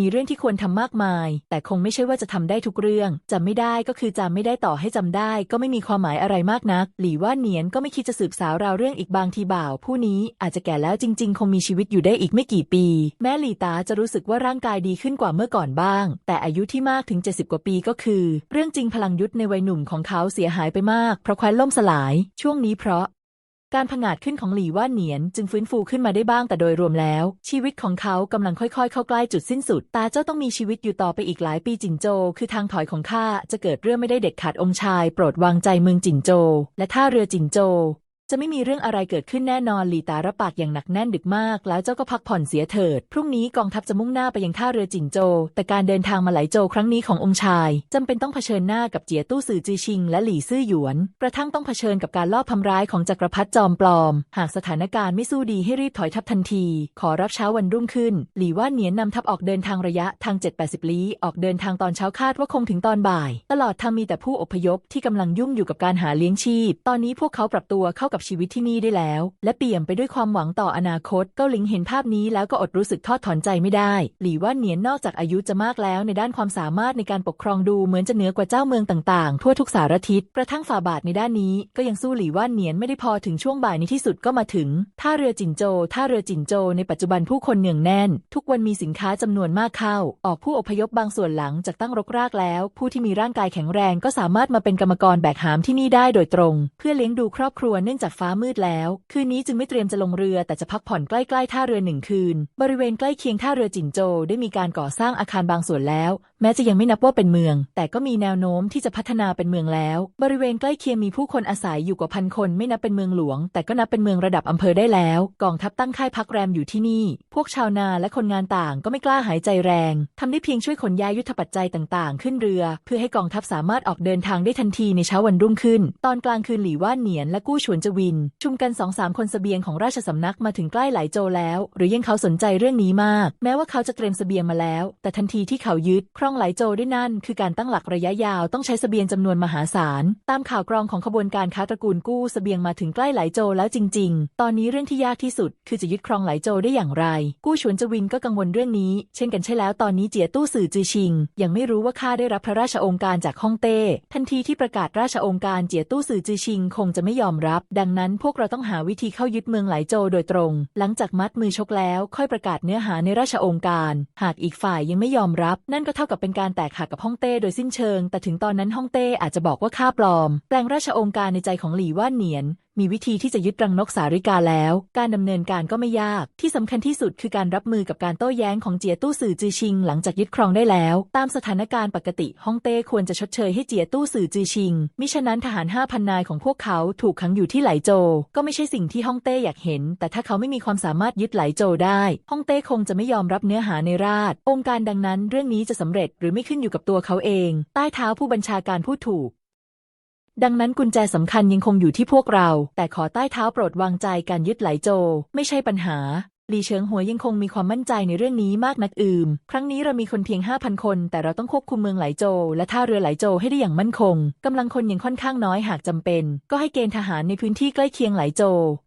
มีเรื่องที่ควรทำมากมาย แต่คงไม่ใช่ว่าจะทำได้ทุกเรื่องจำไม่ได้ก็คือจำไม่ได้ต่อให้จำได้ ก็ไม่มีความหมายอะไรมากนัก หลี่ว่าเนียนก็ไม่คิดจะสืบสาวราวเรื่องอีกบางทีบ่าว ผู้นี้อาจจะแก่แล้วจริง ๆ คงมีชีวิตอยู่ได้อีกไม่กี่ปี แม้หลี่ตาจะรู้สึกว่าร่างกายดีขึ้นกว่าเมื่อก่อนบ้าง แต่อายุที่มากถึง 70 กว่าปีก็คือ เรื่องจริงพลังยุทธในวัยหนุ่มของเขาเสียหายไปมากเพราะคว้นล่มสลาย ช่วงนี้เพราะ การผงาดขึ้นของหลี่ว่านเหนียน จึงฟื้นฟูขึ้นมาได้บ้างแต่โดยรวมแล้ว ชีวิตของเขากำลังค่อยๆ เข้าใกล้จุดสิ้นสุด ตาเจ้าต้องมีชีวิตอยู่ต่อไปอีกหลายปีจิงโจ คือทางถอยของข้าจะเกิดเรื่องไม่ได้เด็ดขาดองค์ชาย โปรดวางใจเมืองจิงโจ และท่าเรือจิงโจ จะไม่มีเรื่องอะไรเกิดขึ้นแน่นอนหลีตารับปากอย่างหนักแน่นดึกมาก แล้วเจ้าก็พักผ่อนเสียเถิด พรุ่งนี้กองทัพจะมุ่งหน้าไปยังท่าเรือจิงโจ แต่การเดินทางมาไหลโจครั้งนี้ขององค์ชายจำเป็นต้องเผชิญหน้ากับเจียตู้สื่อจือชิง และหลี่ซื่อหยวน กระทั่งต้องเผชิญกับการลอบทำร้ายของจักรพรรดิจอมปลอม หากสถานการณ์ไม่สู้ดีให้รีบถอยทัพทันที ขอรับเช้าวันรุ่งขึ้น หลี่ว่านเหนียนนำทัพออกเดินทางระยะทาง 7-80 ลี้ ออกเดินทางตอนเช้าคาดว่าคงถึงตอนบ่าย ตลอดทางมีแต่ผู้อพยพที่กำลังยุ่งอยู่กับการหาเลี้ยงชีพ ตอนนี้พวกเขาปรับตัวเข้ากับชีวิตที่นี่ได้แล้ว และเปี่ยมไปด้วยความหวังต่ออนาคต เกาหลิงเห็นภาพนี้แล้วก็อดรู้สึกทอดถอนใจไม่ได้ หลี่ว่านเหนียนนอกจากอายุจะมากแล้วในด้านความสามารถในการปกครองดูเหมือนจะเหนือกว่าเจ้าเมืองต่างๆ ทั่วทุกสารทิศกระทั่งฝ่าบาทในด้านนี้ ก็ยังสู้หลี่ว่านเหนียนไม่ได้พอถึงช่วงบ่ายในที่สุดก็มาถึงท่าเรือจินโจท่าเรือจินโจ ในปัจจุบันผู้คนเนืองแน่น ทุกวันมีสินค้าจำนวนมากเข้า ออกผู้อพยพบางส่วนหลังจากตั้งรกรากแล้ว ผู้ที่มีร่างกายแข็งแรงก็สามารถมาเป็นกรรมกรแบกหามที่นี่ได้โดยตรง เพื่อเลี้ยงดูครอบครัวเนื่องจากฟ้ามืดแล้ว คืนนี้จึงไม่เตรียมจะลงเรือแต่จะพักผ่อนใกล้ๆท่าเรือหนึ่งคืน บริเวณใกล้เคียงท่าเรือจินโจได้มีการก่อสร้างอาคารบางส่วนแล้ว แม้จะยังไม่นับว่าเป็นเมือง แต่ก็มีแนวโน้มที่จะพัฒนาเป็นเมืองแล้ว บริเวณใกล้เคียงมีผู้คนอาศัยอยู่กว่าพันคนไม่นับเป็นเมืองหลวง แต่ก็นับเป็นเมืองระดับอำเภอได้แล้ว กองทัพตั้งค่ายพักแรมอยู่ที่นี่ พวกชาวนาและคนงานต่างก็ไม่กล้าหายใจแรงทำได้เพียงช่วยขนย้ายยุทธปัจจัยต่างๆ ขึ้นเรือ เพื่อให้กองทัพสามารถออกเดินทางได้ทันทีในเช้าวันรุ่งขึ้น ตอนกลางคืนหลี่ว่านเหนียนและกู้ฉวนจวิน ชุมกันสองสามคนสเสบียงของราชสำนักมาถึงใกล้หลายโจแล้ว หรือยังเขาสนใจเรื่องนี้มาก แม้ว่าเขาจะเตรียมเสบียงมาแล้ว แต่ทันทีที่เขายึดครองไหลโจด้วยนั่น คือการตั้งหลักระยะยาวต้องใช้สเสบียงจำนวนมหาศาล ตามข่าวกรองของขบวนการค้าตระกูลกู้สเสบียงมาถึงใกล้ไหลโจแล้วจริง ๆ ตอนนี้เรื่องที่ยากที่สุด คือจะยึดครองไหลโจได้อย่างไร กู้ฉวนจวินก็กังวลเรื่องนี้ เช่นกันใช่แล้วตอนนี้เจียตู้สื่อจือชิง ยังไม่รู้ว่าข้าได้รับพระราชองค์การจากฮ่องเต้ ทันทีที่ประกาศราชองค์การเจียตู้สื่อจือชิง คงจะไม่ยอมรับ ดังนั้นพวกเราต้องหาวิธีเข้ายึดเมืองไหลโจโดยตรง หลังจากมัดมือชกแล้ว ค่อยประกาศเนื้อหาในราชองค์การ หากอีกฝ่ายยังไม่ยอมรับ นั่นก็เท่ากับเป็นการแตกหักกับฮ่องเต้โดยสิ้นเชิง แต่ถึงตอนนั้นฮ่องเต้อาจจะบอกว่าข้าปลอม แปลงราชองค์การในใจของหลี่ว่านเหนียน มีวิธีที่จะยึดรังนกสาริกาแล้ว การดำเนินการก็ไม่ยาก ที่สำคัญที่สุดคือการรับมือกับการโต้แย้งของเจียตู้สื่อจือชิง หลังจากยึดครองได้แล้ว ตามสถานการณ์ปกติฮ่องเต้ควรจะชดเชยให้เจียตู้สื่อจือชิง มิฉะนั้นทหารห้าพันนายของพวกเขาถูกขังอยู่ที่ไหลโจ ก็ไม่ใช่สิ่งที่ฮ่องเต้อยากเห็น แต่ถ้าเขาไม่มีความสามารถยึดไหลโจได้ฮ่องเต้คงจะไม่ยอมรับเนื้อหาในราช องค์การดังนั้นเรื่องนี้จะสำเร็จหรือไม่ขึ้นอยู่กับตัวเขาเอง ใต้เท้าผู้บัญชาการพูดถูก ดังนั้นกุญแจสำคัญยังคงอยู่ที่พวกเรา แต่ขอใต้เท้าโปรดวางใจการยึดไหลโจ ไม่ใช่ปัญหา ลีเฉิงหัวยังคงมีความมั่นใจในเรื่องนี้มากนักอืมครั้งนี้เรามีคนเพียง 5,000 คน แต่เราต้องควบคุมเมืองไหลโจและท่าเรือไหลโจให้ได้อย่างมั่นคง กำลังคนยังค่อนข้างน้อยหากจำเป็น ก็ให้เกณฑ์ทหารในพื้นที่ใกล้เคียงไหลโจ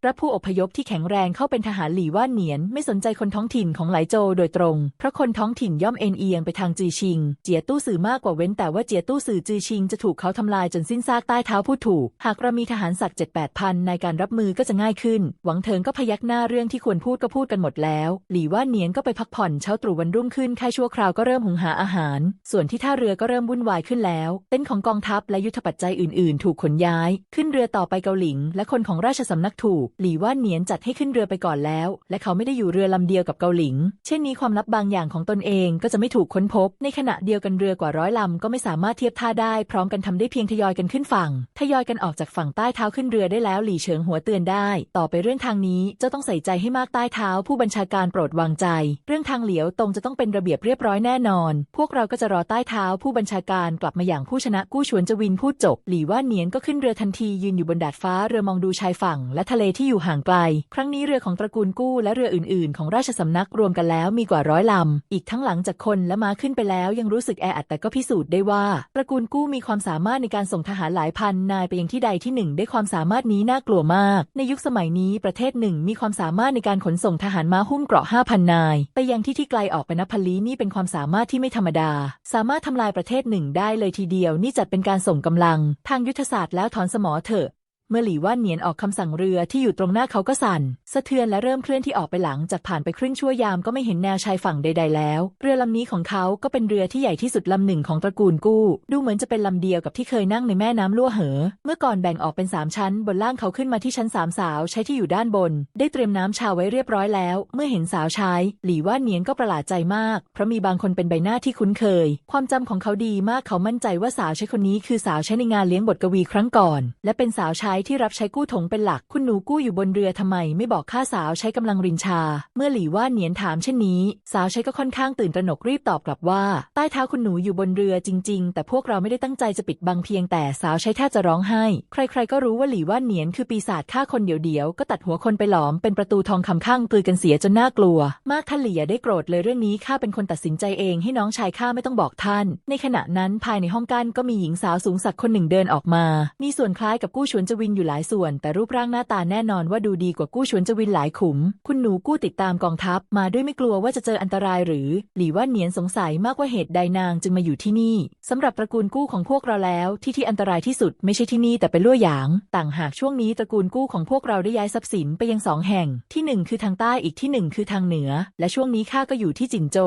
รับผู้อพยพที่แข็งแรงเข้าเป็นทหารหลี่ว่านเหนียน ไม่สนใจคนท้องถิ่นของไหลโจโดยตรง เพราะคนท้องถิ่นย่อมเอ็นเอียงไปทางจือชิง เจียตู้สื่อมากกว่าเว้นแต่ว่าเจียตู้สื่อจือชิงจะถูกเขาทำลายจนสิ้นซากใต้เท้าผู้ถูก หากเรามีทหารสักเจ็ดแปดพันในการรับมือก็จะง่ายขึ้น หวังเถิงก็พยักหน้าเรื่องที่ควรพูดก็พูดกันหมดแล้ว หลี่ว่านเนียนก็ไปพักผ่อนเช้าตรู่วันรุ่งขึ้นแค่ชั่วคราวก็เริ่มหุงหาอาหาร ส่วนที่ท่าเรือก็เริ่มวุ่นวายขึ้นแล้ว เต็นท์ของกองทัพและยุทธปัจจัยอื่นๆ ถูกขนย้าย ขึ้นเรือต่อไปเกาหลิง และคนของราชสำนักถูก หลี่ว่านเนียนจัดให้ขึ้นเรือไปก่อนแล้ว และเขาไม่ได้อยู่เรือลำเดียวกับเกาหลิง เช่นนี้ความลับบางอย่างของตนเองก็จะไม่ถูกค้นพบ ในขณะเดียวกันเรือกว่าร้อยลำก็ไม่สามารถเทียบท่าได้ พร้อมกันทำได้เพียงทยอยกันขึ้นฝั่ง ทยอยกันออกจากฝั่งใต้เท้าขึ้นเรือได้แล้ว หลี่เฉิงหัวเตือนได้ ต่อไปเรื่องทางนี้เจ้าต้องใส่ใจให้มากใต้เท้าผู้บัญชาการโปรดวางใจ เรื่องทางเหลียวตรงจะต้องเป็นระเบียบเรียบร้อยแน่นอน พวกเราก็จะรอใต้เท้าผู้บัญชาการกลับมาอย่างผู้ชนะกู้ชวนจวินพูดจบ หลี่ว่าเนียนก็ขึ้นเรือทันทียืนอยู่บนดาดฟ้าเรือมองดูชายฝั่ง และทะเลที่อยู่ห่างไกล ครั้งนี้เรือของตระกูลกู้และเรืออื่น ๆ ของราชสำนักรวมกันแล้วมีกว่าร้อยลำ อีกทั้งหลังจากคนและม้าขึ้นไปแล้ว ยังรู้สึกแออัดแต่ก็พิสูจน์ได้ว่า ตระกูลกู้มีความสามารถในการส่งทหารหลายพันนายไปยังที่ใดที่หนึ่งได้ความสามารถนี้น่ากลัวมาก ในยุคสมัยนี้ประเทศหนึ่งมีความสามารถในการขนส่งทหารม้าหุ้มเกราะ 5,000นนาย ไปยังที่ที่ไกลออกไปนับพันลี้นี่เป็นความสามารถที่ไม่ธรรมดา สามารถทำลายประเทศหนึ่งได้เลยทีเดียว นี่จัดเป็นการส่งกำลัง ทางยุทธศาสตร์แล้วถอนสมอเถอะ เมื่อหลี่ว่านเหนียนออกคำสั่งเรือที่อยู่ตรงหน้าเขาก็สั่น สะเทือนและเริ่มเคลื่อนที่ออกไปหลังจากผ่านไปครึ่งชั่วยามก็ไม่เห็นแนวชายฝั่งใด ๆ แล้ว เรือลำนี้ของเขาก็เป็นเรือที่ใหญ่ที่สุดลำหนึ่งของตระกูลกู้ ดูเหมือนจะเป็นลำเดียวกับที่เคยนั่งในแม่น้ำลั่วเหอ เมื่อก่อนแบ่งออกเป็นสามชั้น บนล่างเขาขึ้นมาที่ชั้นสามสาวใช้ที่อยู่ด้านบน ได้เตรียมน้ำชาไว้เรียบร้อยแล้ว เมื่อเห็นสาวใช้หลี่ว่านเหนียนก็ประหลาดใจมาก เพราะมีบางคนเป็นใบหน้าที่คุ้นเคย ความจำของเขาดีมากเขามั่นใจว่าสาวใช้คนนี้คือสาวใช้ในงานเลี้ยงบทกวีครั้งก่อน และเป็นสาวใช้ที่รับใช้กู้ถงเป็นหลัก คุณหนูกู้อยู่บนเรือทำไม ไม่บอกข้าสาวใช้กำลังรินชา เมื่อหลี่ว่านเหนียนถามเช่นนี้ สาวใช้ก็ค่อนข้างตื่นตระหนกรีบตอบกลับว่า ใต้เท้าคุณหนูอยู่บนเรือจริง ๆ แต่พวกเราไม่ได้ตั้งใจจะปิดบังเพียงแต่สาวใช้แทบจะร้องไห้ ใคร ๆ ก็รู้ว่าหลี่ว่านเหนียนคือปีศาจฆ่าคนเดียวๆก็ตัดหัวคนไปหลอมเป็นประตูทองคำข้างกลือกันเสียจนน่ากลัว มากท่านหลี่อย่าได้โกรธเลยเรื่องนี้ข้าเป็นคนตัดสินใจเองให้น้องชายข้าไม่ต้องบอกท่าน ในขณะนั้นภายในห้องกั้นก็มีหญิงสาวสูงสักคนหนึ่งเดินออกมา มีส่วนคล้ายกับกู้ชวนจวินอยู่หลายส่วน แต่รูปร่างหน้าตาแน่นอนว่าดูดีกว่ากู้ชวนจวินหลายขุม คุณหนูกู้ติดตามกองทัพ มาด้วยไม่กลัวว่าจะเจออันตรายหรือ หลี่ว่าเหนียนสงสัยมากว่าเหตุใดนางจึงมาอยู่ที่นี่สำหรับตระกูลกู้ของพวกเราแล้ว ที่ที่อันตรายที่สุดไม่ใช่ที่นี่แต่เป็นลั่วหยาง ต่างหากช่วงนี้ตระกูลกู้ของพวกเราได้ย้ายทรัพย์สินไปยังสองแห่ง ที่หนึ่งคือทางใต้อีกที่หนึ่งคือทางเหนือ และช่วงนี้ข้าก็อยู่ที่จินโจ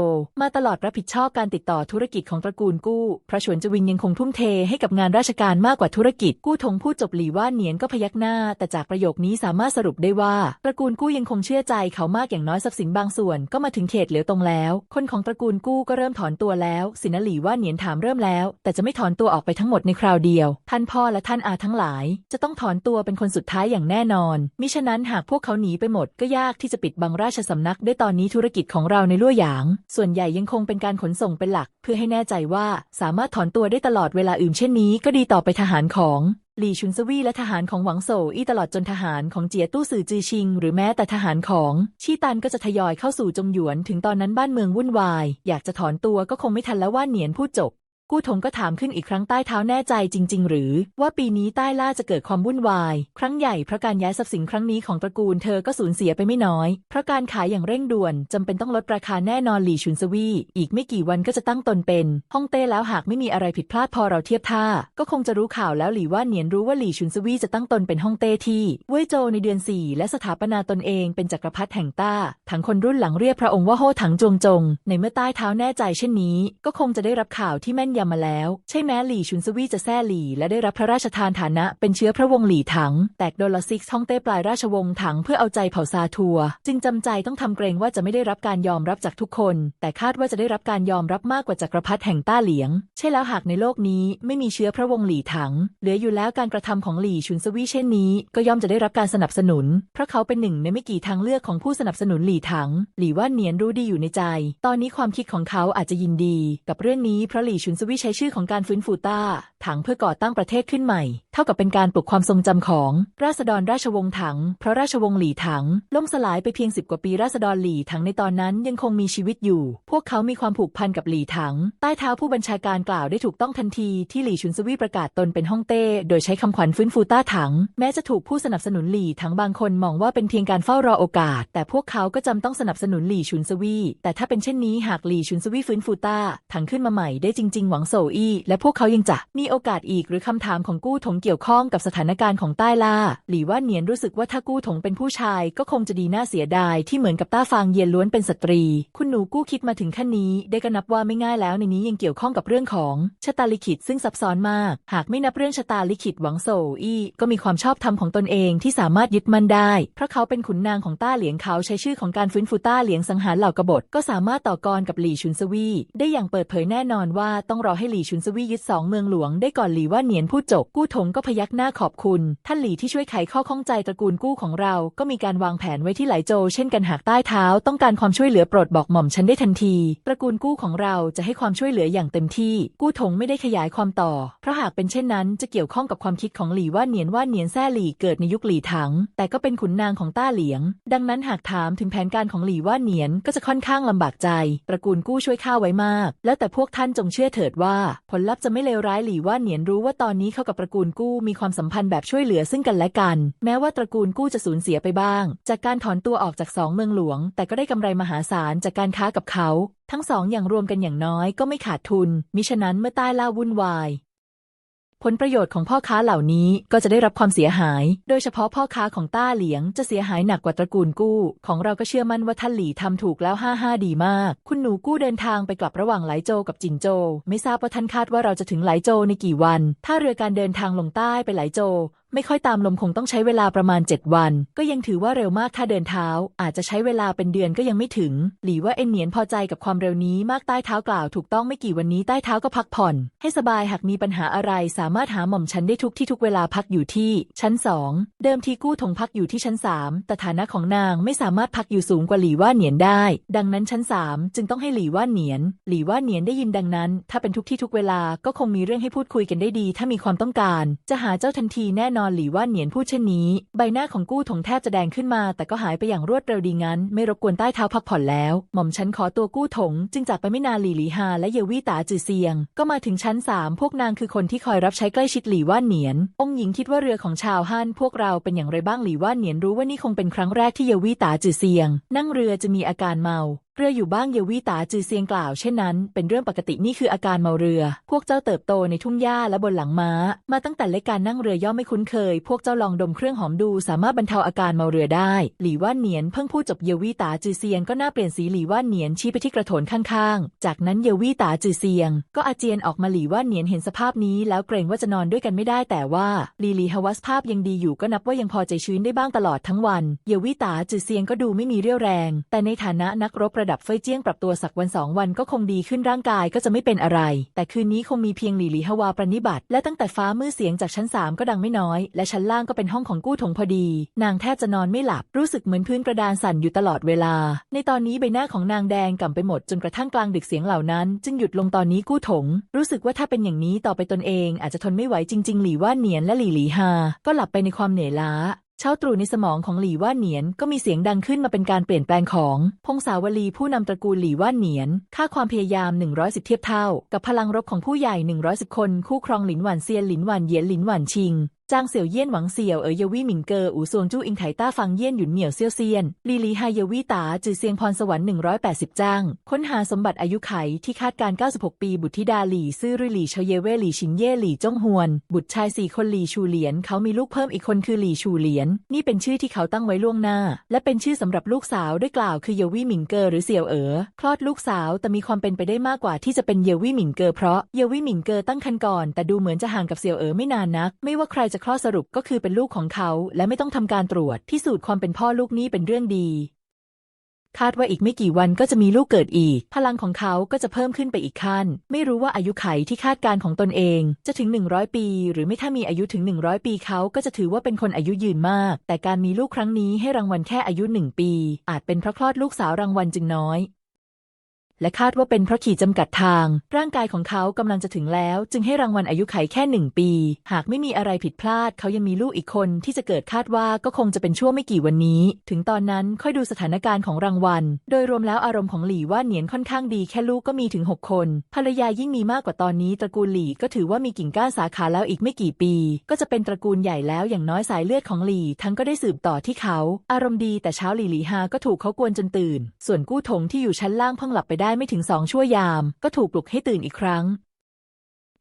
มาตลอดรับผิดชอบการติดต่อธุรกิจของตระกูลกู้พระฉวนจวินยังคงทุ่มเทให้กับงานราชการมากกว่าธุรกิจกู้ทงพูดจบหลี่ว่าเหนียนก็พยักหน้า แต่จากประโยคนี้สามารถสรุปได้ว่า ตระกูลกู้ยังคงเชื่อใจเขามากอย่างน้อยทรัพย์สินบางส่วนก็มาถึงเขตเหลียวตรงแล้ว คนของตระกูลกู้ก็เริ่มถอนตัวแล้ว สินหลีว่าเหนียนถามเริ่มแล้ว แต่จะไม่ถอนตัวออกไปทั้งหมดในคราวเดียว ท่านพ่อและท่านอาทั้งหลาย จะต้องถอนตัวเป็นคนสุดท้ายอย่างแน่นอน มิฉะนั้นหากพวกเขาหนีไปหมดก็ยากที่จะปิดบังราชสำนักได้ตอนนี้ธุรกิจของเราในลั่วหยาง ส่วนใหญ่ยังคงเป็นการขนส่งเป็นหลัก เพื่อให้แน่ใจว่าสามารถถอนตัวได้ตลอดเวลาอื่นเช่นนี้ก็ดีต่อไปทหารของหลี่ชุนซวี่และทหารของหวังโซอี้ตลอดจนทหารของเจียตู้สื่อจือชิง หรือแม้แต่ทหารของชี่ตันก็จะทยอยเข้าสู่จงหยวน ถึงตอนนั้นบ้านเมืองวุ่นวาย อยากจะถอนตัวก็คงไม่ทันแล้วว่าเหนียนพูดจบ กู้ถงก็ถามขึ้นอีกครั้งใต้เท้าแน่ใจจริง ๆ หรือ ว่าปีนี้ใต้ล่าจะเกิดความวุ่นวาย ครั้งใหญ่เพราะการย้ายทรัพย์สินครั้งนี้ของตระกูลเธอก็สูญเสียไปไม่น้อย เพราะการขายอย่างเร่งด่วนจำเป็นต้องลดราคาแน่นอนหลี่ชุนซวีอีกไม่กี่วันก็จะตั้งตนเป็นฮ่องเต้แล้วหากไม่มีอะไรผิดพลาดพอเราเทียบท่า ก็คงจะรู้ข่าวแล้วหลี่ว่าเหนียนรู้ว่าหลี่ชุนซวีจะตั้งตนเป็นฮ่องเต้ที่เว่ยโจในเดือนสี่และสถาปนาตนเองเป็นจักรพรรดิแห่งต้าทั้งคนรุ่นหลังเรียกพระองค์ว่าโฮถังจวงจง ในเมื่อใต้เท้าแน่ใจเช่นนี้ ก็คงจะได้รับข่าวที่แม่นยำมาแล้ว ใช่แม้หลี่ชุนซวี่จะแซ่หลี่ และได้รับพระราชทานฐานะเป็นเชื้อพระวงศ์หลี่ถัง แตกโดนละซิกฮ่องเต้ปลายราชวงศ์ถังเพื่อเอาใจเผ่าซาทัว จึงจำใจต้องทำเกรงว่าจะไม่ได้รับการยอมรับจากทุกคน แต่คาดว่าจะได้รับการยอมรับมากกว่าจักรพรรดิแห่งต้าเหลียง ใช่แล้วหากในโลกนี้ไม่มีเชื้อพระวงศ์หลี่ถัง เหลืออยู่แล้วการกระทำของหลี่ชุนซวี่เช่นนี้ก็ย่อมจะได้รับการสนับสนุน เพราะเขาเป็นหนึ่งในไม่กี่ทางเลือกของผู้สนับสนุนหลี่ถัง หลี่ว่านเนียนรู้ดีอยู่ในใจ ตอนนี้ความคิดของเขาอาจจะยินดี กับเรื่องนี้เพราะหลี่ชุนซวีใช้ชื่อของการฟื้นฟูต้า ถังเพื่อก่อตั้งประเทศขึ้นใหม่ เท่ากับเป็นการปลุกความทรงจำของ ราษฎรราชวงศ์ถัง เพราะราชวงศ์หลี่ถัง ล่มสลายไปเพียงสิบกว่าปีราษฎรหลี่ถังในตอนนั้นยังคงมีชีวิตอยู่ พวกเขามีความผูกพันกับหลี่ถัง ใต้เท้าผู้บัญชาการกล่าวได้ถูกต้องทันทีที่หลี่ชุนซวี่ประกาศตนเป็นฮ่องเต้ โดยใช้คำขวัญฟื้นฟูต้าถัง แม้จะถูกผู้สนับสนุนหลี่ถังบางคนมองว่าเป็นเพียงการเฝ้ารอโอกาส แต่พวกเขาก็จำต้องสนับสนุนหลี่ชุนซวี่แต่ถ้าเป็นเช่นนี้หากหลี่ชุนซวี่ฟื้นฟูต้าถังขึ้นมาใหม่ได้จริงหวังโซอี้และพวกเขายังจะมีโอกาสอีกหรือคำถามของกู้ถงเกี่ยวข้องกับสถานการณ์ของใต้ล่า หลี่ว่าเนียนรู้สึกว่าถ้ากู้ถงเป็นผู้ชายก็คงจะดีน่าเสียดายที่เหมือนกับต้าฟางเย็นล้วนเป็นสตรี คุณหนูกู้คิดมาถึงขั้นนี้ได้ก็นับว่าไม่ง่ายแล้วในนี้ยังเกี่ยวข้องกับเรื่องของชะตาลิขิตซึ่งซับซ้อนมาก หากไม่นับเรื่องชะตาลิขิตหวังโซอี้ก็มีความชอบธรรมของตนเองที่สามารถยึดมั่นได้ เพราะเขาเป็นขุนนางของต้าเหลียงเขาใช้ชื่อของการฟื้นฟูต้าเหลียงสังหารเหล่ากบฏก็สามารถต่อกรกับหลี่ชุนซวี่ได้อย่างเปิดเผยแน่นอนว่าต้องรอให้หลี่ชุนซวี่ยึดสองเมืองหลวงได้ก่อนหลี่ว่าเหนียนพูดจบกู้ถงก็พยักหน้าขอบคุณ ท่านหลี่ที่ช่วยไขข้อข้องใจตระกูลกู้ของเรา ก็มีการวางแผนไว้ที่ไหลโจ เช่นกันหากใต้เท้า ต้องการความช่วยเหลือโปรดบอกหม่อมฉันได้ทันที ตระกูลกู้ของเราจะให้ความช่วยเหลืออย่างเต็มที่ กู้ถงไม่ได้ขยายความต่อ เพราะหากเป็นเช่นนั้นจะเกี่ยวข้องกับความคิดของหลี่ว่าเหนียนว่าเหนียนแซ่หลี่เกิดในยุคหลี่ถัง แต่ก็เป็นขุนนางของต้าเหลียง ดังนั้นหากถามถึงแผนการของหลี่ว่าเหนียนก็จะค่อนข้างลำบากใจ ตระกูลกู้ช่วยข้าไว้มาก แล้วแต่พวกท่านจงเชื่อเถิดดว่าผลลัพธ์จะไม่เลวร้ายหลี่ว่าเหนียนรู้ว่าตอนนี้เขากับตระกูลกู้มีความสัมพันธ์แบบช่วยเหลือซึ่งกันและกัน แม้ว่าตระกูลกู้จะสูญเสียไปบ้าง จากการถอนตัวออกจากสองเมืองหลวง แต่ก็ได้กำไรมหาศาลจากการค้ากับเขา ทั้งสองอย่างรวมกันอย่างน้อยก็ไม่ขาดทุนมิฉะนั้นเมื่อใต้ล่าวุ่นวาย ผลประโยชน์ของพ่อค้าเหล่านี้ก็จะได้รับความเสียหาย โดยเฉพาะพ่อค้าของต้าเหลียงจะเสียหายหนักกว่าตระกูลกู้ ของเราก็เชื่อมั่นว่าท่านหลี่ทำถูกแล้วห้าห้าดีมาก คุณหนูกู้เดินทางไปกลับระหว่างไหลโจกับจินโจ ไม่ทราบว่าท่านคาดว่าเราจะถึงไหลโจในกี่วัน ถ้าเรือการเดินทางลงใต้ไปไหลโจ ไม่ค่อยตามลมคงต้องใช้เวลาประมาณ 7 วัน ก็ยังถือว่าเร็วมากถ้าเดินเท้า อาจจะใช้เวลาเป็นเดือนก็ยังไม่ถึง หลีว่าเอ็นเหนียนพอใจกับความเร็วนี้มากใต้เท้ากล่าวถูกต้องไม่กี่วันนี้ใต้เท้าก็พักผ่อน ให้สบายหากมีปัญหาอะไรสามารถหาหม่อมฉันได้ทุกที่ทุกเวลาพักอยู่ที่ชั้นสองเดิมทีกู้ถงพักอยู่ที่ชั้นสามแต่ฐานะของนางไม่สามารถพักอยู่สูงกว่าหลีว่าเหนียนได้ ดังนั้นชั้นสามจึงต้องให้หลีว่าเหนียน หลีว่าเหนียนได้ยินดังนั้น ถ้าเป็นทุกที่ทุกเวลาก็คงมีเรื่องให้พูดคุยกันได้ดี ถ้ามีความต้องการ จะหาเจ้าทันทีแน่นอนหลีว่าเหนียนพูดเช่นนี้ ใบหน้าของกู้ถงแทบจะแดงขึ้นมา แต่ก็หายไปอย่างรวดเร็วดีงั้น ไม่รบกวนใต้เท้าพักผ่อนแล้ว หม่อมฉันขอตัวกู้ถง จึงจากไปไม่นานหลีหลีฮาและเยวี่ตาจือเซียง ก็มาถึงชั้นสามพวกนางคือคนที่คอยรับใช้ใกล้ชิดหลีว่าเหนียน องค์หญิงคิดว่าเรือของชาวฮั่นพวกเราเป็นอย่างไรบ้างหลีว่าเหนียนรู้ว่านี่คงเป็นครั้งแรกที่เยวี่ตาจือเซียง นั่งเรือจะมีอาการเมา เรืออยู่บ้างเยวี่ตาจือเซียงกล่าวเช่นนั้น เป็นเรื่องปกตินี่คืออาการเมาเรือ พวกเจ้าเติบโตในทุ่งหญ้าและบนหลังม้า มาตั้งแต่เล็กการนั่งเรือย่อมไม่คุ้นเคย พวกเจ้าลองดมเครื่องหอมดู สามารถบรรเทาอาการเมาเรือได้ หลี่ว่านเหนียนเพิ่งพูดจบเยวี่ตาจือเซียงก็หน้าเปลี่ยนสีหลี่ว่านเหนียนชี้ไปที่กระโถนข้างๆ จากนั้นเยวี่ตาจือเซียง ก็อาเจียนออกมาหลี่ว่านเหนียนเห็นสภาพนี้ แล้วเกรงว่าจะนอนด้วยกันไม่ได้แต่ว่าลีลีฮวัสภาพยังดีอยู่ก็นับว่ายังพอใจชื้นได้บ้างตลอดทั้งวัน เยวี่ตาจือเซียงก็ดูไม่มีเรี่ยวแรง แต่ในฐานะนักรบระดับเฟยเจี้ยงปรับตัวสักวันสองวันก็คงดีขึ้นร่างกายก็จะไม่เป็นอะไร แต่คืนนี้คงมีเพียงหลีหลีฮวาประนิบัติ และตั้งแต่ฟ้ามืดเสียงจากชั้นสามก็ดังไม่น้อย และชั้นล่างก็เป็นห้องของกู้ถงพอดี นางแทบจะนอนไม่หลับ รู้สึกเหมือนพื้นกระดานสั่นอยู่ตลอดเวลา ในตอนนี้ใบหน้าของนางแดงก่ำไปหมดจนกระทั่งกลางดึกเสียงเหล่านั้น จึงหยุดลงตอนนี้กู้ถง รู้สึกว่าถ้าเป็นอย่างนี้ต่อไปตนเอง อาจจะทนไม่ไหวจริง ๆ หลีว่าเหนียนและหลีหลีฮาก็หลับไปในความเหนื่อยล้า เช้าตรู่ในสมองของหลี่ว่าเหนียนก็มีเสียงดังขึ้นมาเป็นการเปลี่ยนแปลงของพงศาวลีผู้นำตระกูลหลี่ว่าเหนียน ค่าความพยายาม 110 เทียบเท่า กับพลังรบของผู้ใหญ่ 110 คน คู่ครองหลินหวันเซียนหลินหวันเหยียนหลินหวันชิง จางเสี่ยวเยี่ยนหวังเสี่ยวเอ๋ยเยวี่หมิงเกออูซวงจู้อิงไถต้าฟังเยี่ยนหยุนเหมี่ยวเซียวเซียน ลีลีฮยเยวี่ตาจือเซียงพรสวรรค์180จ้าง ค้นหาสมบัติอายุไขที่คาดการ 96 ปี บุตรธิดาหลี่ซื่อรุ่ยหลี่เฉยเยเว่หลี่ชินเย่หลี่จ้งฮวน บุตรชายสี่คนหลี่ชูเหลียน เขามีลูกเพิ่มอีกคนคือหลี่ชูเหลียน นี่เป็นชื่อที่เขาตั้งไว้ล่วงหน้า และเป็นชื่อสำหรับลูกสาวด้วยกล่าวคือเยวี่หมิงเกอหรือเสี่ยวเอ๋อคลอดลูกสาวแต่มีความเป็นไปได้มากกว่าที่จะเป็นเยวี่หมิงเกอเพราะเยวี่หมิงเกอตั้งครรภ์ก่อน แต่ดูเหมือนจะห่างกับเสี่ยวเอ๋อไม่นานนัก ไม่ว่าใครจะคลอดสรุปก็คือเป็นลูกของเขาและไม่ต้องทำการตรวจพิสูจน์ความเป็นพ่อลูกนี้เป็นเรื่องดี คาดว่าอีกไม่กี่วันก็จะมีลูกเกิดอีก พลังของเขาก็จะเพิ่มขึ้นไปอีกขั้น ไม่รู้ว่าอายุไขที่คาดการของตนเอง จะถึง 100 ปี หรือไม่ถ้ามีอายุถึง 100 ปีเขาก็จะถือว่าเป็นคนอายุยืนมาก แต่การมีลูกครั้งนี้ให้รางวัลแค่อายุหนึ่งปี อาจเป็นเพราะคลอดลูกสาวรางวัลจึงน้อย และคาดว่าเป็นเพราะขีดจำกัดทาง ร่างกายของเขากำลังจะถึงแล้ว จึงให้รางวัลอายุไขแค่หนึ่งปี หากไม่มีอะไรผิดพลาด เขายังมีลูกอีกคนที่จะเกิดคาดว่าก็คงจะเป็นช่วงไม่กี่วันนี้ ถึงตอนนั้นค่อยดูสถานการณ์ของรางวัล โดยรวมแล้วอารมณ์ของหลี่ว่าเหนียนค่อนข้างดีแค่ลูกก็มีถึง 6 คน ภรรยายิ่งมีมากกว่าตอนนี้ตระกูลหลี่ก็ถือว่ามีกิ่งก้านสาขาแล้วอีกไม่กี่ปี ก็จะเป็นตระกูลใหญ่แล้วอย่างน้อยสายเลือดของหลี่ทั้งก็ได้สืบต่อที่เขา อารมณ์ดีแต่เช้าหลี่หลี่ฮาก็ถูกเขากวนจนตื่น ส่วนกู้ถงที่อยู่ชั้นล่างเพิ่งหลับไปได้ไม่ถึงสองชั่วยาม ก็ถูกปลุกให้ตื่นอีกครั้ง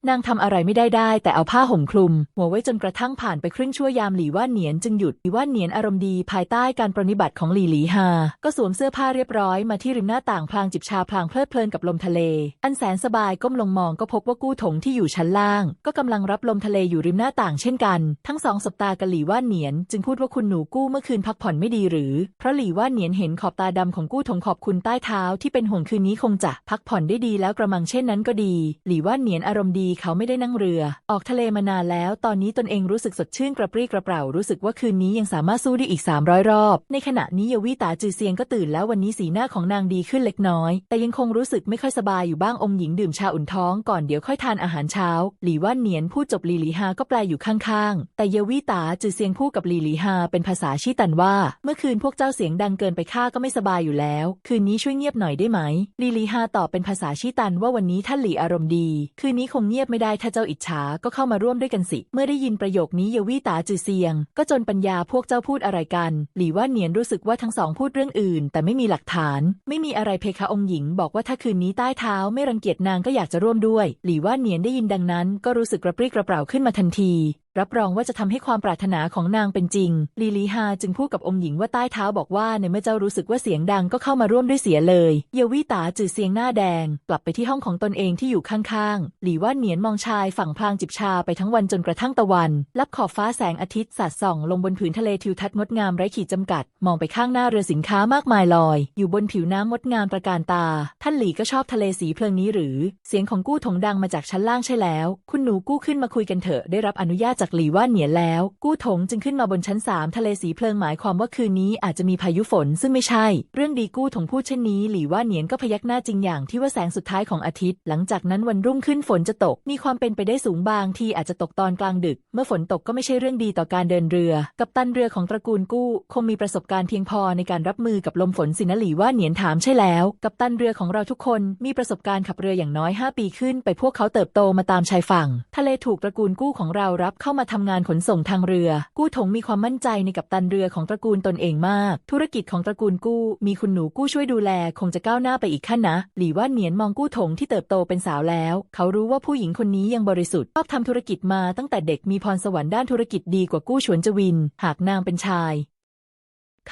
นางทำอะไรไม่ได้ได้ แต่เอาผ้าห่มคลุม หัวไว้จนกระทั่งผ่านไปครึ่งชั่วยามหลี่ว่านเหนียนจึงหยุดหลี่ว่านเหนียนอารมณ์ดีภายใต้การปรนนิบัติของหลี่หลีฮา ก็สวมเสื้อผ้าเรียบร้อยมาที่ริมหน้าต่างพลางจิบชาพลางเพลิดเพลินกับลมทะเล อันแสนสบายก้มลงมองก็พบว่ากู้ถงที่อยู่ชั้นล่าง ก็กำลังรับลมทะเลอยู่ริมหน้าต่างเช่นกัน ทั้งสองสบตากับหลี่ว่านเหนียน จึงพูดว่าคุณหนูกู้เมื่อคืนพักผ่อนไม่ดีหรือ เพราะหลี่ว่านเหนียนเห็นขอบตาดำของกู้ถงขอบคุณใต้เท้าที่เป็นห่วงคืนนี้คงจะพักผ่อนได้ดีแล้วกระมังเช่นนั้นก็ดี หลี่ว่านเหนียนอารมณ์ดีเขาไม่ได้นั่งเรือ ออกทะเลมานานแล้ว ตอนนี้ตนเองรู้สึกสดชื่นกระปรี้กระเปร่า รู้สึกว่าคืนนี้ยังสามารถสู้ได้อีก 300 รอบ ในขณะนี้เยาวิตาจือเซียงก็ตื่นแล้ววันนี้สีหน้าของนางดีขึ้นเล็กน้อย แต่ยังคงรู้สึกไม่ค่อยสบายอยู่บ้างองค์หญิงดื่มชาอุ่นท้องก่อนเดี๋ยวค่อยทานอาหารเช้า หลี่ว่านเหนียนพูดจบหลีหลีฮาก็แปลอยู่ข้างๆ แต่เยาวิตาจือเซียงพูดกับหลีหลีฮาเป็นภาษาชีตันว่า เมื่อคืนพวกเจ้าเสียงดังเกินไปข้าก็ไม่สบายอยู่แล้ว คืนนี้ช่วยเงียบหน่อยได้ไหมหลีหลีฮาตอบเป็นภาษาชีตันว่าวันนี้ท่านหลีอารมณ์ดี คืนนี้คงเงียบไม่ได้ถ้าเจ้าอิจฉาก็เข้ามาร่วมด้วยกันสิ เมื่อได้ยินประโยคนี้เยาวีตาจือเซียง ก็จนปัญญาพวกเจ้าพูดอะไรกัน หลี่ว่าเหนียนรู้สึกว่าทั้งสองพูดเรื่องอื่น แต่ไม่มีหลักฐาน ไม่มีอะไรเพคะองค์หญิง บอกว่าถ้าคืนนี้ใต้เท้าไม่รังเกียจนางก็อยากจะร่วมด้วย หลี่ว่าเหนียนได้ยินดังนั้น ก็รู้สึกกระปรี้กระเปร่าขึ้นมาทันทีรับรองว่าจะทำให้ความปรารถนาของนางเป็นจริง ลีลีฮาจึงพูดกับองค์หญิงว่าใต้เท้าบอกว่าในเมื่อเจ้ารู้สึกว่าเสียงดังก็เข้ามาร่วมด้วยเสียเลย เยวิตาจือเสียงหน้าแดง กลับไปที่ห้องของตนเองที่อยู่ข้างๆ หลีว่าเหนียนมองชายฝั่งพลางจิบชาไปทั้งวันจนกระทั่งตะวัน รับขอบฟ้าแสงอาทิตย์สาดส่อง ลงบนผืนทะเลทิวทัศน์งดงามไร้ขีดจำกัด มองไปข้างหน้าเรือสินค้ามากมายลอย อยู่บนผิวน้ำงดงามประการตา ท่านหลีก็ชอบทะเลสีเพลิงนี้หรือ เสียงของกู้ถงดังมาจากชั้นล่างใช่แล้ว คุณหนูกู้ขึ้นมาคุยกันเถอะได้รับอนุญาตจากหลีว่าเหนียนแล้ว กู้ถงจึงขึ้นมาบนชั้นสามทะเลสีเพลิงหมายความว่าคืนนี้อาจจะมีพายุฝนซึ่งไม่ใช่ เรื่องดีกู้ถงพูดเช่นนี้หลีว่าเหนียนก็พยักหน้าจริงอย่างที่ว่าแสงสุดท้ายของอาทิตย์ หลังจากนั้นวันรุ่งขึ้นฝนจะตก มีความเป็นไปได้สูงบางทีอาจจะตกตอนกลางดึก เมื่อฝนตกก็ไม่ใช่เรื่องดีต่อการเดินเรือ กัปตันเรือของตระกูลกู้ คงมีประสบการณ์เพียงพอในการรับมือกับลมฝนสินะหลีว่าเหนียนถามใช่แล้ว กัปตันเรือของเราทุกคนมีประสบการณ์ขับเรืออย่างน้อย 5 ปีขึ้น ไปพวกเขาเติบโตมาตามชายฝั่ง ทะเลถูกตระกูลกู้ของเรารับเข้า้ามาทำงานขนส่งทางเรือ กู้ถงมีความมั่นใจในกัปตันเรือของตระกูลตนเองมาก ธุรกิจของตระกูลกู้มีคุณหนูกู้ช่วยดูแล คงจะก้าวหน้าไปอีกขั้นนะ หลี่ว่านเหนียนมองกู้ถงที่เติบโตเป็นสาวแล้ว เขารู้ว่าผู้หญิงคนนี้ยังบริสุทธิ์ชอบทำธุรกิจมาตั้งแต่เด็กมีพรสวรรค์ด้านธุรกิจดีกว่ากู้ฉวนจวิน หากนางเป็นชาย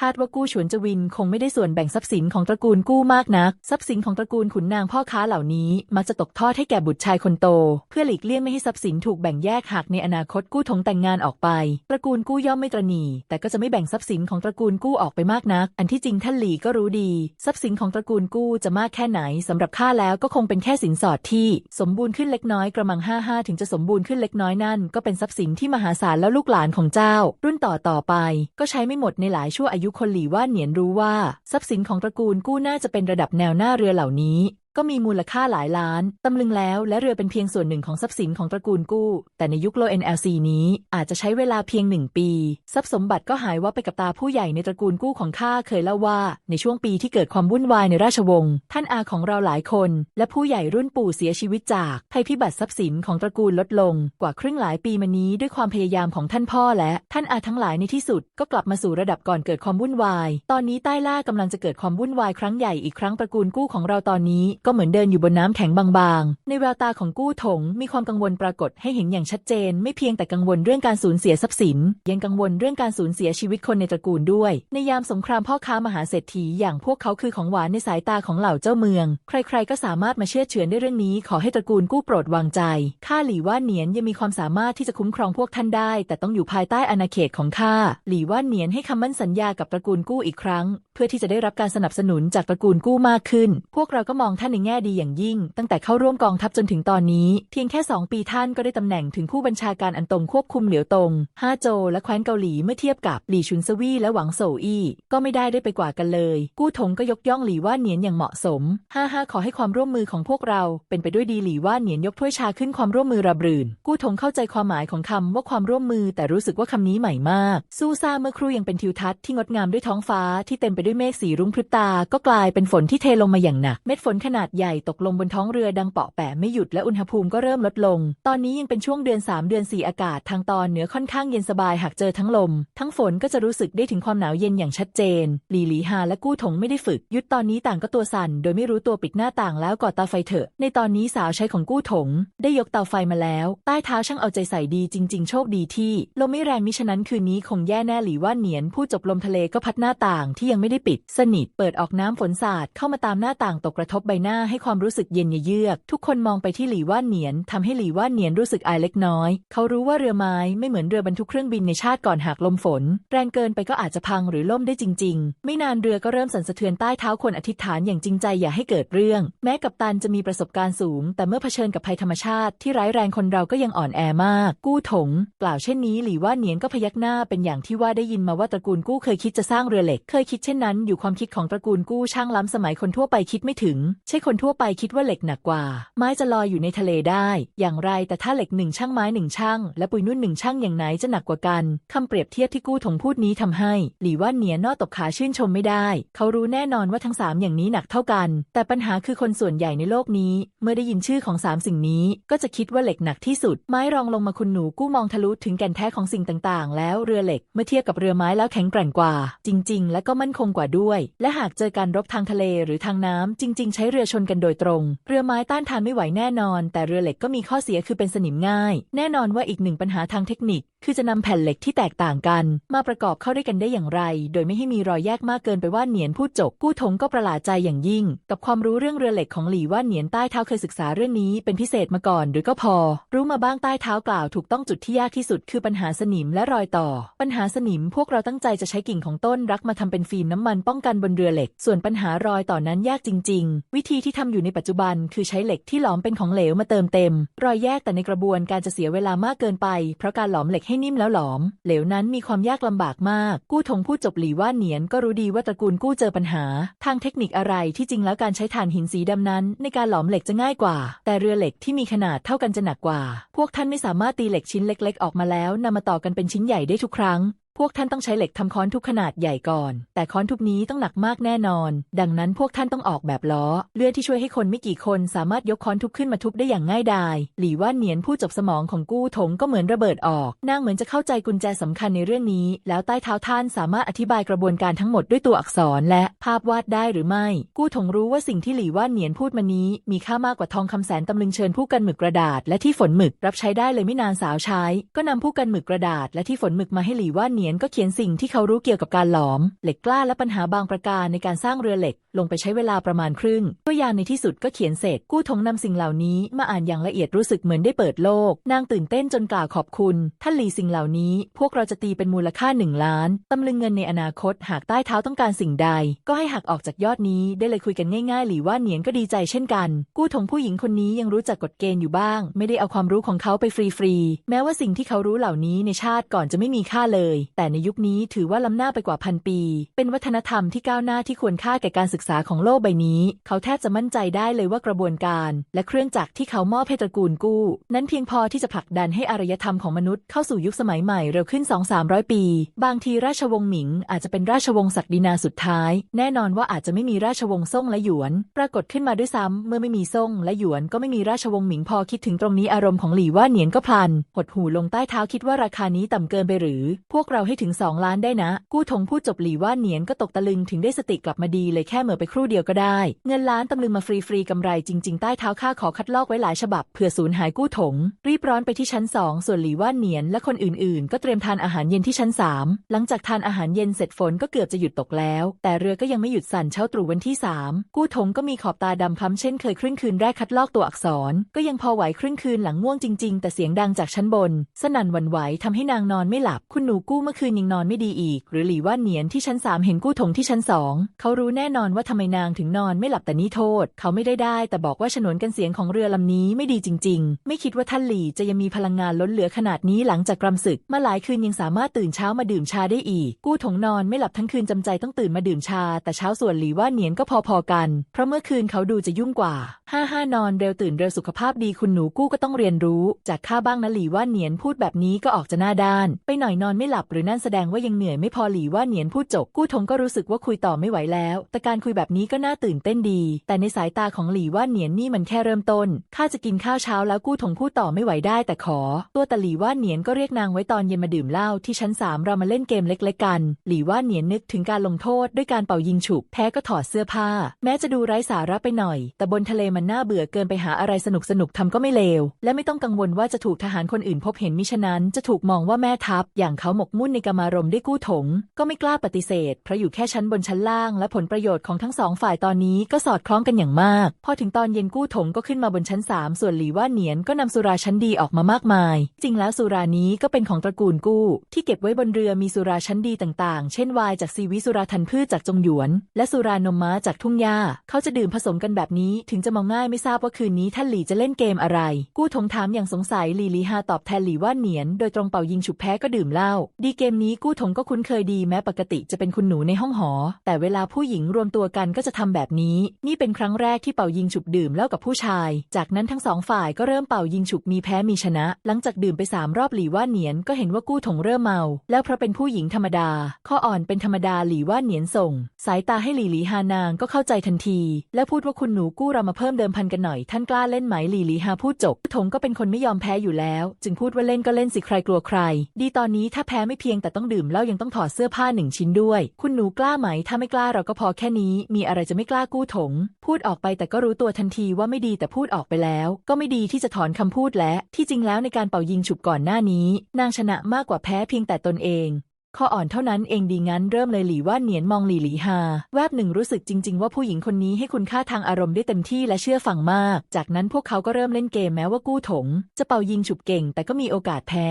คาดว่ากู้ฉวนจวินคงไม่ได้ส่วนแบ่งทรัพย์สินของตระกูลกู้มากนัก ทรัพย์สินของตระกูลขุนนางพ่อค้าเหล่านี้มักจะตกทอดให้แก่บุตรชายคนโต เพื่อหลีกเลี่ยงไม่ให้ทรัพย์สินถูกแบ่งแยกหากในอนาคตกู้ถงแต่งงานออกไป ตระกูลกู้ย่อมไม่ตรณีแต่ก็จะไม่แบ่งทรัพย์สินของตระกูลกู้ออกไปมากนัก อันที่จริงท่านหลีก็รู้ดี ทรัพย์สินของตระกูลกู้จะมากแค่ไหนสำหรับข้าแล้วก็คงเป็นแค่สินสอดที่ สมบูรณ์ขึ้นเล็กน้อยกระมังห้าห้าถึงจะสมบูรณ์ขึ้นเล็กน้อยนั่นก็เป็นทรัพย์สินที่มหาศาลแล้วลูกหลานของเจ้า รุ่นต่อต่อไป ก็ใช้ไม่หมดในหลายชั่วอายุคนหลีว่าเหนียนรู้ว่า ทรัพย์สินของตระกูลกู้น่าจะเป็นระดับแนวหน้าเรือเหล่านี้ ก็มีมูลค่าหลายล้าน ตำลึงแล้วและเรือเป็นเพียงส่วนหนึ่งของทรัพย์สินของตระกูลกู้ แต่ในยุคโล NLC นี้อาจจะใช้เวลาเพียงหนึ่งปี ทรัพย์สมบัติก็หายว่าไปกับตาผู้ใหญ่ในตระกูลกู้ของข้าเคยเล่าว่าในช่วงปีที่เกิดความวุ่นวายในราชวงศ์ท่านอาของเราหลายคน และผู้ใหญ่รุ่นปู่เสียชีวิตจากภัยพิบัติทรัพย์สินของตระกูลลดลง กว่าครึ่งหลายปีมานี้ด้วยความพยายามของท่านพ่อและท่านอาทั้งหลายในที่สุดก็กลับมาสู่ระดับก่อนเกิดความวุ่นวาย ตอนนี้ใต้ล่ากำลังจะเกิดความวุ่นวายครั้งใหญ่อีกครั้งตระกูลกู้ของเราตอนนี้ก็เหมือนเดินอยู่บนน้ำแข็งบางๆ ในแววตาของกู้ถงมีความกังวลปรากฏให้เห็นอย่างชัดเจน ไม่เพียงแต่กังวลเรื่องการสูญเสียทรัพย์สิน ยังกังวลเรื่องการสูญเสียชีวิตคนในตระกูลด้วย ในยามสงครามพ่อค้ามหาเศรษฐีอย่างพวกเขาคือของหวานในสายตาของเหล่าเจ้าเมือง ใครๆก็สามารถมาเชื่อเฉือนได้เรื่องนี้ ขอให้ตระกูลกู้โปรดวางใจข้าหลี่ว่าเหนียนยังมีความสามารถที่จะคุ้มครองพวกท่านได้ แต่ต้องอยู่ภายใต้อาณาเขตของข้าหลี่ว่าเหนียนให้คำมั่นสัญญากับตระกูลกู้อีกครั้ง เพื่อที่จะได้รับการสนับสนุนจากตระกูลกู้มากขึ้น พวกเราก็มองท่านในแง่ดีอย่างยิ่ง ตั้งแต่เข้าร่วมกองทัพจนถึงตอนนี้ เพียงแค่ 2 ปีท่านก็ได้ตำแหน่งถึงผู้บัญชาการอันตรงควบคุมเหลียวตงห้าโจวและแคว้นเกาหลีเมื่อเทียบกับหลี่ชุนซวี่และหวังโซอี้ก็ไม่ได้ได้ไปกว่ากันเลย กู้ถงก็ยกย่องหลี่ว่าเหนียนอย่างเหมาะสมห้าห้าขอให้ความร่วมมือของพวกเรา เป็นไปด้วยดีหลี่ว่าเหนียนยกถ้วยชาขึ้นความร่วมมือระบรื่น กู้ถงเข้าใจความหมายของคำว่าความร่วมมือ แต่รู้สึกว่าคำนี้ใหม่มาก สู้ซ่าเมื่อครู่ยังเป็นทิวทัศน์ที่งดงามด้วยท้องฟ้าที่เต็มไปด้วยเมฆสีรุ้งพริบตาก็กลายเป็นฝนที่เทลงมาอย่างหนักเม็ดฝนขนาดนาดใหญ่ตกลงบนท้องเรือดังเปาะแปะไม่หยุดและอุณหภูมิก็เริ่มลดลง ตอนนี้ยังเป็นช่วงเดือน 3 เดือน 4 อากาศทางตอนเหนือค่อนข้างเย็นสบายหากเจอทั้งลม ทั้งฝนก็จะรู้สึกได้ถึงความหนาวเย็นอย่างชัดเจน หลีหลีฮาและกู้ถงไม่ได้ฝึก ยุดตอนนี้ต่างก็ตัวสั่น โดยไม่รู้ตัวปิดหน้าต่างแล้วกอดเตาไฟเถอะ ในตอนนี้สาวใช้ของกู้ถง ได้ยกเตาไฟมาแล้ว ใต้เท้าช่างเอาใจใส่ดีจริง ๆ โชคดีที่ลมไม่แรงมิฉะนั้นคืนนี้คงแย่แน่หลีว่าเหนียนผู้จบลมทะเลก็พัดหน้าต่างที่ยังไม่ได้ปิด สนิทเปิดออกน้ำฝนสาดเข้ามาตามหน้าต่างตกกระทบใบหน้าน้าให้ความรู้สึกเย็นเยือก ทุกคนมองไปที่หลี่ว่านเหนียนทำให้หลี่ว่านเหนียนรู้สึกอายเล็กน้อย เขารู้ว่าเรือไม้ไม่เหมือนเรือบรรทุกเครื่องบินในชาติก่อนหากลมฝน แรงเกินไปก็อาจจะพังหรือล่มได้จริง ๆ ไม่นานเรือก็เริ่มสั่นสะเทือนใต้เท้าคนอธิษฐานอย่างจริงใจอย่าให้เกิดเรื่อง แม้กัปตันจะมีประสบการณ์สูง แต่เมื่อเผชิญกับภัยธรรมชาติที่ร้ายแรงคนเราก็ยังอ่อนแอมาก กู้ถงกล่าวเช่นนี้หลี่ว่านเหนียนก็พยักหน้าเป็นอย่างที่ว่าได้ยินมาว่าตระกูลกู้เคยคิดจะสร้างเรือเหล็ก เคยคิดเช่นนั้น อยู่ความคิดของตระกูลกู้ช่างล้ำสมัยคนทั่วไปคิดไม่ถึงใช่คนทั่วไปคิดว่าเหล็กหนักกว่า ไม้จะลอยอยู่ในทะเลได้ อย่างไรแต่ถ้าเหล็กหนึ่งช่างไม้หนึ่งช่างและปุยนุ่นหนึ่งช่างอย่างไหนจะหนักกว่ากันคำเปรียบเทียบที่กู้ถงพูดนี้ทำให้ หลี่ว่านเหนียนนอตบขาชื่นชมไม่ได้ เขารู้แน่นอนว่าทั้งสามอย่างนี้หนักเท่ากัน แต่ปัญหาคือคนส่วนใหญ่ในโลกนี้ เมื่อได้ยินชื่อของสามสิ่งนี้ ก็จะคิดว่าเหล็กหนักที่สุด ไม้รองลงมาคุณหนูกู้มองทะลุถึงแก่นแท้ของสิ่งต่างๆ แล้วเรือเหล็ก เมื่อเทียบกับเรือไม้แล้วแข็งแกร่งกว่า จริง ๆ และก็มั่นคงกว่าด้วย และหากเจอการรบทางทะเลหรือทางน้ำจริง ๆ ใช้เรือชนกันโดยตรง เรือไม้ต้านทานไม่ไหวแน่นอน แต่เรือเหล็กก็มีข้อเสียคือเป็นสนิมง่าย แน่นอนว่าอีกหนึ่งปัญหาทางเทคนิค คือจะนำแผ่นเหล็กที่แตกต่างกัน มาประกอบเข้าด้วยกันได้อย่างไร โดยไม่ให้มีรอยแยกมากเกินไปว่าเหนียนพูดจบกู้ทงก็ประหลาดใจอย่างยิ่ง กับความรู้เรื่องเรือเหล็กของหลี่ว่าเหนียนใต้เท้าเคยศึกษาเรื่องนี้ เป็นพิเศษมาก่อนหรือก็พอ รู้มาบ้างใต้เท้ากล่าวถูกต้องจุดที่ยากที่สุด คือปัญหาสนิมและรอยต่อ ปัญหาสนิมพวกเราตั้งใจจะใช้กิ่งของต้นรักมาทำเป็นฟิล์มน้ำมันป้องกันบนเรือเหล็ก ส่วนปัญหารอยต่อนั้นยากจริง ๆ วิธีที่ทำอยู่ในปัจจุบัน คือใช้เหล็กที่หลอมเป็นของเหลวมาเติมเต็ม รอยแยกแต่ในกระบวนการจะเสียเวลามากเกินไป เพราะการหลอมเหล็กให้นิ่มแล้วหลอม เหลวนั้นมีความยากลำบากมาก กู้ทงพูดจบหลีว่าเหนียนก็รู้ดีว่าตระกูลกู้เจอปัญหา ทางเทคนิคอะไรที่จริงแล้วการใช้ถ่านหินสีดำนั้น ในการหลอมเหล็กจะง่ายกว่า แต่เรือเหล็กที่มีขนาดเท่ากันจะหนักกว่า พวกท่านไม่สามารถตีเหล็กชิ้นเล็ก ๆ ออกมาแล้วนำมาต่อกันเป็นชิ้นใหญ่ได้ทุกครั้ง พวกท่านต้องใช้เหล็กทำค้อนทุบขนาดใหญ่ก่อน แต่ค้อนทุบนี้ต้องหนักมากแน่นอน ดังนั้นพวกท่านต้องออกแบบล้อ เลื่อนที่ช่วยให้คนไม่กี่คนสามารถยกค้อนทุบขึ้นมาทุบได้อย่างง่ายดาย หลี่ว่านเหนียนผู้จบสมองของกู้ถงก็เหมือนระเบิดออก นางเหมือนจะเข้าใจกุญแจสำคัญในเรื่องนี้ แล้วใต้เท้าท่านสามารถอธิบายกระบวนการทั้งหมดด้วยตัวอักษรและภาพวาดได้หรือไม่ กู้ถงรู้ว่าสิ่งที่หลี่ว่านเหนียนพูดมานี้ มีค่ามากกว่าทองคำแสนตำลึงเชิญผู้กันหมึกกระดาษ และที่ฝนหมึกรับใช้ได้เลยไม่นานสาวใช้ ก็นำผู้กันหมึกกระดาษ และที่ฝนหมึกมาให้หลี่ว่านเหนียนก็เขียนสิ่งที่เขารู้เกี่ยวกับการหลอม เหล็กกล้าและปัญหาบางประการในการสร้างเรือเหล็ก ลงไปใช้เวลาประมาณครึ่งตัวยางในที่สุดก็เขียนเสร็จกู้ทงนำสิ่งเหล่านี้มาอ่านอย่างละเอียดรู้สึกเหมือนได้เปิดโลก นางตื่นเต้นจนกล่าวขอบคุณ ท่านหลีสิ่งเหล่านี้ พวกเราจะตีเป็นมูลค่าหนึ่งล้านตำลึงเงินในอนาคตหากใต้เท้าต้องการสิ่งใด ก็ให้หักออกจากยอดนี้ได้เลยคุยกันง่ายๆ หลีว่าเหนียนก็ดีใจเช่นกัน กู้ทงผู้หญิงคนนี้ยังรู้จักกฎเกณฑ์อยู่บ้าง ไม่ได้เอาความรู้ของเขาไปฟรีๆแม้ว่าสิ่งที่เขารู้เหล่านี้ในชาติก่อนจะไม่มีค่าเลย แต่ในยุคนี้ถือว่าล้ำหน้าไปกว่าพันปี เป็นวัฒนธรรมที่ก้าวหน้าที่ควรค่าแก่การศึกษาของโลกใบนี้ เขาแทบจะมั่นใจได้เลยว่ากระบวนการ และเครื่องจักรที่เขามอบให้ตระกูลกู้ นั้นเพียงพอที่จะผลักดันให้อารยธรรมของมนุษย์เข้าสู่ยุคสมัยใหม่เร็วขึ้น 2-300 ปี บางทีราชวงศ์หมิง อาจจะเป็นราชวงศ์ศักดินาสุดท้าย แน่นอนว่าอาจจะไม่มีราชวงศ์ซ่งและหยวน ปรากฏขึ้นมาด้วยซ้ำเมื่อไม่มีซ่งและหยวนก็ไม่มีราชวงศ์หมิงพอคิดถึงตรงนี้อารมณ์ของหลี่ว่าเหนียนก็พลัน หดหูลงใต้เท้าคิดว่าราคานี้ต่ำเกินไปหรือ พวกเราให้ถึง2ล้านได้นะ กู้ทงพูดจบหลี่ว่าเหนียนก็ตกตะลึงถึงได้สติกลับมาดีเลยแค่เหมอไปครู่เดียวก็ได้ เงินล้านตำลึงมาฟรีๆกำไรจริง ๆ ใต้เท้าข้าขอคัดลอกไว้หลายฉบับเผื่อสูญหายกู้ถง รีบร้อนไปที่ชั้นสองส่วนหลี่ว่าเหนียนและคนอื่นๆ ก็เตรียมทานอาหารเย็นที่ชั้นสามหลังจากทานอาหารเย็นเสร็จฝนก็เกือบจะหยุดตกแล้ว แต่เรือก็ยังไม่หยุดสั่นเช้าตรู่วันที่สามกู้ถงก็มีขอบตาดำคล้ำเช่นเคยครึ่งคืนแรกคัดลอกตัวอักษร ก็ยังพอไหวครึ่งคืนหลังง่วงจริง ๆ แต่เสียงดังจากชั้นบน สนั่นหวั่นไหวทำให้นางนอนไม่หลับคุณหนูกู้เมื่อคืนยังนอนไม่ดีอีก หรือหลี่ว่าเหนียนที่ชั้นสามเห็นกู้ถงที่ชั้นสองเขารู้แน่นอนว่าทำไมนางถึงนอนไม่หลับแต่นี่โทษ เขาไม่ได้ได้ แต่บอกว่าฉนวนกันเสียงของเรือลำนี้ไม่ดีจริง ๆ ไม่คิดว่าท่านหลี่จะยังมีพลังงานล้นเหลือขนาดนี้หลังจากกรำศึก มาหลายคืนยังสามารถตื่นเช้ามาดื่มชาได้อีก กู้ถงนอนไม่หลับทั้งคืนจำใจต้องตื่นมาดื่มชา แต่เช้าส่วนหลี่ว่าเหนียนก็พอๆกัน เพราะเมื่อคืนเขาดูจะยุ่งกว่าห้าห้านอนเร็วตื่นเร็วสุขภาพดีคุณหนูกู้ก็ต้องเรียนรู้ จากข้าบ้างนะหลี่ว่าเหนียนพูดแบบนี้ก็ออกจะหน้าด้าน ไปหน่อยนอนไม่หลับหรือนั่นแสดงว่ายังเหนื่อยไม่พอหลี่ว่าเหนียนพูดจบกู้ทงก็รู้สึกว่าคุยต่อไม่ไหวแล้ว แต่การคุยแบบนี้ก็น่าตื่นเต้นดี แต่ในสายตาของหลี่ว่าเหนียนนี่มันแค่เริ่มต้น ข้าจะกินข้าวเช้าแล้วกู้ทงพูดต่อไม่ไหวได้แต่ขอ ตัวแต่หลี่ว่าเหนียนก็เรียกนางไว้ตอนเย็นมาดื่มเหล้าที่ชั้นสามเรามาเล่นเกมเล็กๆกัน หลี่ว่าเหนียนนึกถึงการลงโทษด้วยการเป่ายิงฉุบแพ้ก็ถอดเสื้อผ้า แม้จะดูไร้สาระไปหน่อย แต่บนทะเลมันน่าเบื่อเกินไปหาอะไรสนุกสนุกๆทำก็ไม่เลว และไม่ต้องกังวลว่าจะถูกทหารคนอื่นพบเห็นมิฉะนั้น จะถูกมองว่าแม่ทัพ อย่างเขาหมกมุ่นในกามารมณ์ด้กู้ถง ก็ไม่กล้าปฏิเสธเพราะอยู่แค่ชั้นบนชั้นล่างและผลประโยชน์ของทั้งสองฝ่ายตอนนี้ก็สอดคล้องกันอย่างมาก พอถึงตอนเย็นกู้ถงก็ขึ้นมาบนชั้นสามส่วนหลีว่าเหนียนก็นำสุราชั้นดีออกมามากมาย จริงแล้วสุรานี้ก็เป็นของตระกูลกู้ ที่เก็บไว้บนเรือมีสุราชั้นดีต่างๆ เช่นไวน์จากซีวิสุราทันพืชจากจงหยวน และสุรานมม้าจากทุ่งหญ้าเขาจะดื่มผสมกันแบบนี้ถึงจะมองง่ายไม่ทราบว่าคืนนี้ท่านหลีจะเล่นเกมอะไร กู้ถงถามอย่างสงสัยหลีหลีฮาตอบแทนหลีว่าเหนียน โดยตรงเป่ายิงฉุบแพ้ก็ดื่มเหล้าดีเกมนี้กู้ถงก็คุ้นเคยดีแม้ปกติจะเป็นคุณหนูในห้องหอ แต่เวลาผู้หญิงรวมตัวกันก็จะทำแบบนี้ นี่เป็นครั้งแรกที่เป่ายิงฉุบดื่มเหล้ากับผู้ชาย จากนั้นทั้งสองฝ่ายก็เริ่มเป่ายิงฉุบมีแพ้มีชนะ หลังจากดื่มไปสามรอบหลี่ว่าเหนียนก็เห็นว่ากู้ถงเริ่มเมา แล้วเพราะเป็นผู้หญิงธรรมดา ข้ออ่อนเป็นธรรมดาหลี่ว่าเหนียนส่ง สายตาให้หลี่หลีฮานางก็เข้าใจทันที และพูดว่าคุณหนูกู้เรามาเพิ่มเดิมพันกันหน่อยท่านกล้าเล่นไหมหลี่หลีฮาพูดจบกู้ถงก็เป็นคนไม่ยอมแพ้อยู่แล้ว จึงพูดว่าเล่นก็เล่นสิใครกลัวใคร ดีตอนนี้ถ้าแพ้ไม่เพียงแต่ต้องดื่มเหล้ายังต้องถอดเสื้อผ้าหนึ่งชิ้นด้วย คุณหนูกล้าไหมถ้าไม่กล้าเราก็พอแค่นี้มีอะไรจะไม่กล้ากู้ถง พูดออกไปแต่ก็รู้ตัวทันทีว่าไม่ดีแต่พูดออกไปแล้ว ก็ไม่ดีที่จะถอนคำพูดและที่จริงแล้วในการเป่ายิงฉุบก่อนหน้านี้ นางชนะมากกว่าแพ้เพียงแต่ตนเองข้ออ่อนเท่านั้นเองดีงั้นเริ่มเลยหลีว่าเหนียนมองหลีหลีฮาแวบหนึ่งรู้สึกจริง ๆ ว่าผู้หญิงคนนี้ให้คุณค่าทางอารมณ์ได้เต็มที่และเชื่อฟังมาก จากนั้นพวกเขาก็เริ่มเล่นเกมแม้ว่ากู้ถง จะเป่ายิงฉุบเก่ง แต่ก็มีโอกาสแพ้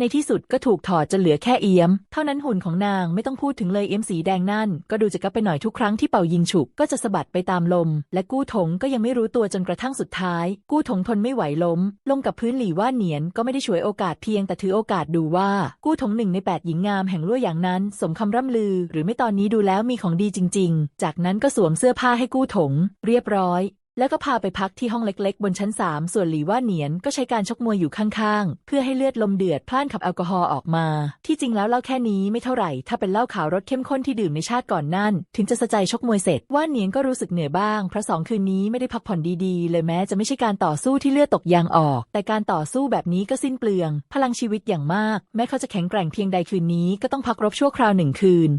ในที่สุดก็ถูกถอดจนเหลือแค่เอี้ยม เท่านั้นหุ่นของนางไม่ต้องพูดถึงเลยเอี้ยมสีแดงนั่น ก็ดูจะกับไปหน่อยทุกครั้งที่เป่ายิงฉุบก็จะสะบัดไปตามลม และกู้ถงก็ยังไม่รู้ตัวจนกระทั่งสุดท้าย กู้ถงทนไม่ไหวล้ม ลงกับพื้นหลีว่าเหนียนก็ไม่ได้ฉวยโอกาสเพียงแต่ถือโอกาสดูว่า กู้ถงหนึ่งในแปดหญิงงามแห่งลั่วอย่างนั้น สมคำร่ำลือ หรือไม่ตอนนี้ดูแล้วมีของดีจริง ๆ จากนั้นก็สวมเสื้อผ้าให้กู้ถง เรียบร้อย แล้วก็พาไปพักที่ห้องเล็กๆ บนชั้นสามส่วนหลีว่าเหนียนก็ใช้การชกมวยอยู่ข้างๆ เพื่อให้เลือดลมเดือดพล่านขับแอลกอฮอล์ออกมา ที่จริงแล้วเหล้าแค่นี้ไม่เท่าไหร่ ถ้าเป็นเหล้าขาวรสเข้มข้นที่ดื่มในชาติก่อนนั่น ถึงจะสะใจชกมวยเสร็จว่าเหนียนก็รู้สึกเหนื่อยบ้างเพราะสองคืนนี้ไม่ได้พักผ่อนดีๆ เลยแม้จะไม่ใช่การต่อสู้ที่เลือดตกยางออก แต่การต่อสู้แบบนี้ก็สิ้นเปลือง พลังชีวิตอย่างมาก แม้เขาจะแข็งแกร่งเพียงใดคืนนี้ก็ต้องพักรบชั่วคราวหนึ่งคืน